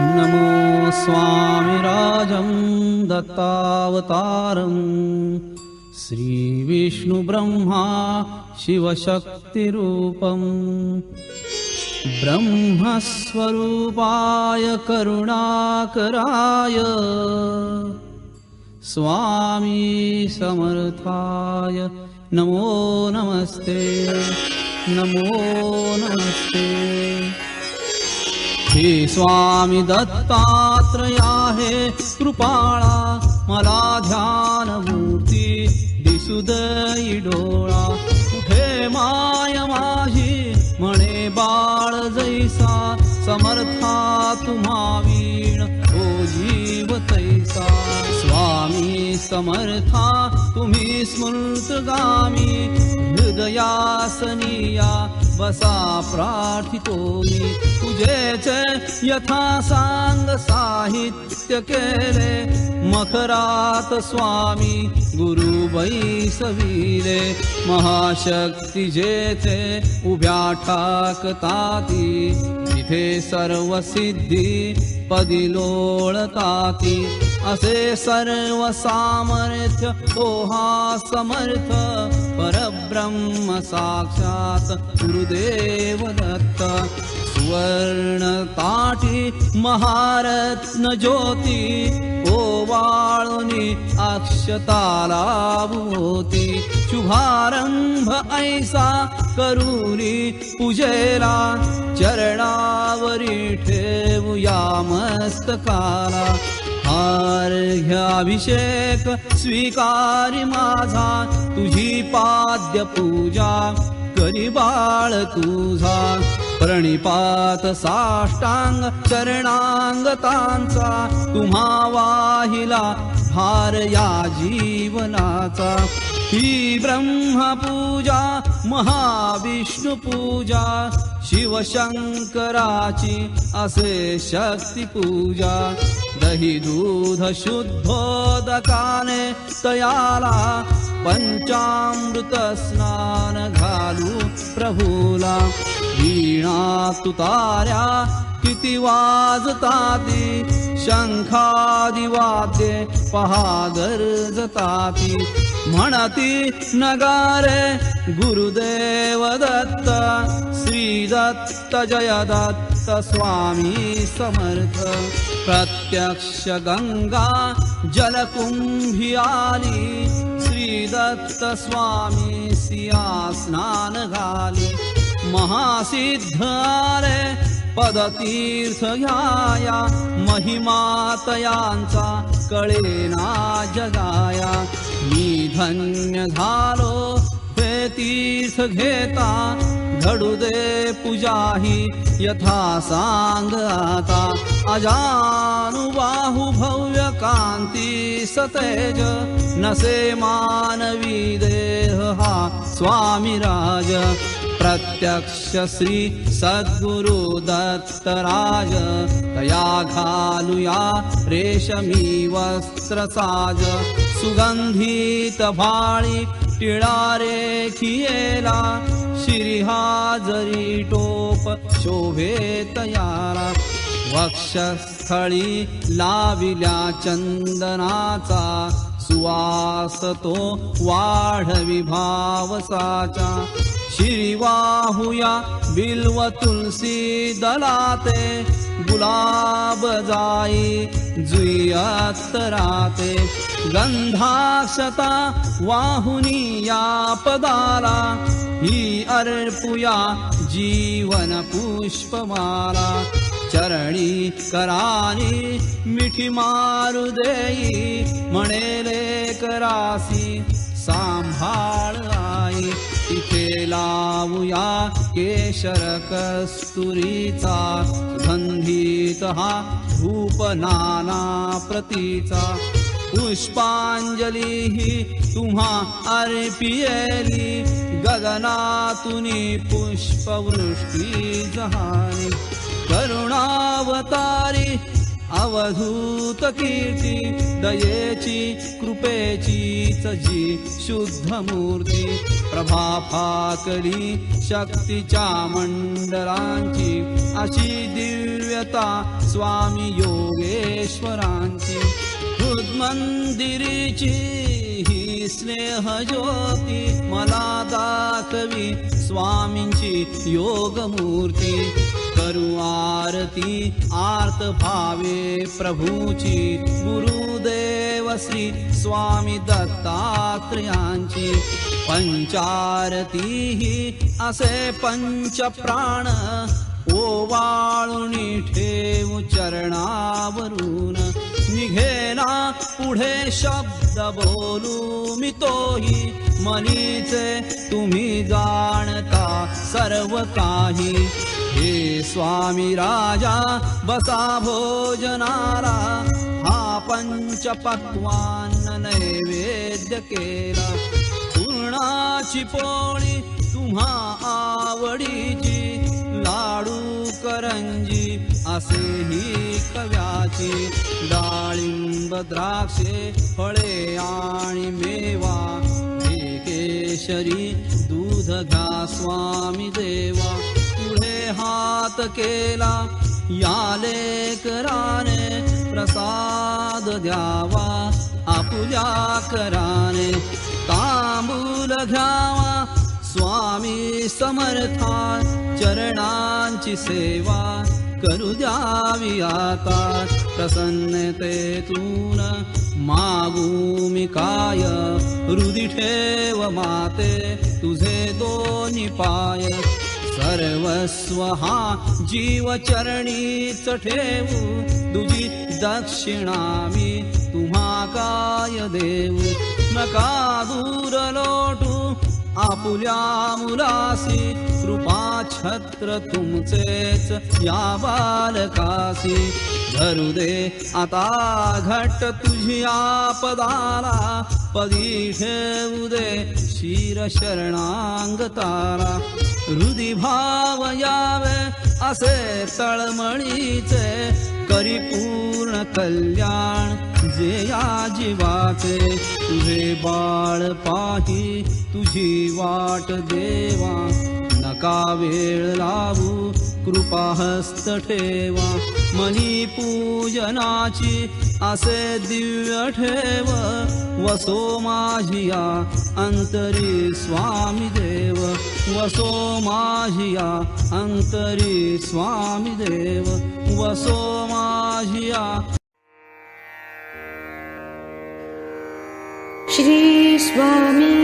नमो स्वामिराजं दत्तावतारम् श्रीविष्णुब्रह्मा शिवशक्तिरूपम् ब्रह्मस्वरूपाय करुणाकराय। स्वामी समर्थाय नमो नमस्ते। नमो नमस्ते स्वामी दत्तात्रया हे कृपाळा मला ध्यानमूर्ती दिसू दई डोळा। कुठे माय माझी म्हणे बाळ जैसा समर्था तुम्हा वीण जीव तैसा। स्वामी समर्था तुम्ही स्मृतगामी हृदयासनिया बसा प्रार्थितो मी। तुझेच यथा सांग साहित्य केले मखरात स्वामी गुरु बैसविले महाशक्ती जेथे उभ्या ठाकताती तिथे सर्व सिद्धी पदी लोळताती असे सर्व सामर्थ्य तो हा समर्थ परब्रह्म साक्षात गुरुदेव दत्त। सुवर्ण ताटी महारत्न ज्योती ओवाळुनी अक्षताला भोवती शुभारंभ ऐसा करुनी पूजेला चरणावरी ठेवूया मस्तकाला अर्घ्याभिषेक स्वीकारी माझा. तुझी पाद्य पूजा करी बाळ तुझा. प्रणिपात साष्टांग चरणांगतांचा. तुम्हा वाहिला भार या जीवनाचा. ब्रह्मपूजा महाविष्णुपूजा शिवशंकराची असे शक्तिपूजा दही दूध शुद्धोदकाने तयाला पंचामृत स्नान घालू प्रभूला। वीणा तुतार्या किती वाजताती शंखादिवाद्ये पहा गरजताती म्हणती नगारे गुरुदेव दत्त श्री दत्त जय दत्त स्वामी समर्थ। प्रत्यक्ष गंगा जलकुंभी आली श्री दत्त स्वामी सिया स्नान घाली महासिद्ध आले पदतीर्थ घ्याया महिमातयांचा कळेना जगाया। मी धन्य झालो ते तीर्थ घेता घडू दे पूजाही यथा सांग आता अजानुबाहु भव्य कांती सतेज नसे मानवी देह हा स्वामी राज प्रत्यक्ष श्री सद्गुरु दत्तराज तया घालुया रेशमी वस्त्र साज सुगंधित भाळी टिळारे खियेला शिरिहाजरी टोप शोभे वक्षस्थळी लाविल्या चंदनाचा सुवास तो वाढवी भावसाचा शिरिवाहुया बिल्व तुलसी दलाते गुलाब जाई जुयत्तराते गंधाक्षता वाहुनी या पदाला ही अर्पुया जीवन पुष्पमाला। चरणी करानी मिठी मारू देई म्हणेले करासी आई तिथे लावूया केशर कस्तुरीचा सुगंधित हा धूप नाना प्रतीचा। पुष्पांजली ही तुम्हा अर्पियली गगनातुनी पुष्पवृष्टी जहानी। करुणावतारी अवधूत कीर्ती दयेची कृपेचीच जी शुद्ध मूर्ती प्रभा फाकली शक्तीच्या मंडलांची अशी दिव्यता स्वामी योगेश्वरांची हृदमंदिरीची ही स्नेहज्योती मला दाखवी स्वामींची योगमूर्ती करू आरती आर्त भावे प्रभूची गुरुदेव श्री स्वामी दत्तात्रयांची पंचारती ही असे पंच प्राण ओवाळुनी ठेवू चरणावरून. निघेना पुढे शब्द बोलू मी तोही. मनीचे तुम्ही जाणता सर्व काही हे स्वामी राजा बसा भोजनाला हा पंच पक्वान नैवेद्य केला। पूर्णाची पोळी तुम्हा आवडीची लाडू करंजी असे ही कव्याची। डाळिंब द्राक्षे फळे आणि मेवा। केशरी दूध घ्या स्वामी देवा हात केला याले कराने प्रसाद द्यावा आपुल्या कराने तांबूल घ्यावा स्वामी समर्था चरणांची सेवा करू द्यावी आता. प्रसन्नतेतून मागू मी काय? हृदि ठेव माते तुझे दोन्ही पाय सर्वस्व हा जीवचरणीच ठेवू. तुझी दक्षिणा मी तुम्हा काय देऊ? नका दूर लोटू. आपुल्या मुलासी कृपा छत्र तुमचेच या बालकासी धरू दे आता घट तुझी आपदाला. पदी ठेवू दे शिर शरणांग तारा हृदय भाव यावे असे तळमळीचे करी पूर्ण कल्याण जे या जीवाचे तुझे बाळ पाही तुझी वाट देवा नका वेळ लावू कृपा हस्त ठेवा मनी पूजनाची असे दिव्य ठेव वसो माझिया अंतरी स्वामी देव वसो माझिया अंतरी स्वामी देव वसो माझिया। श्री स्वामी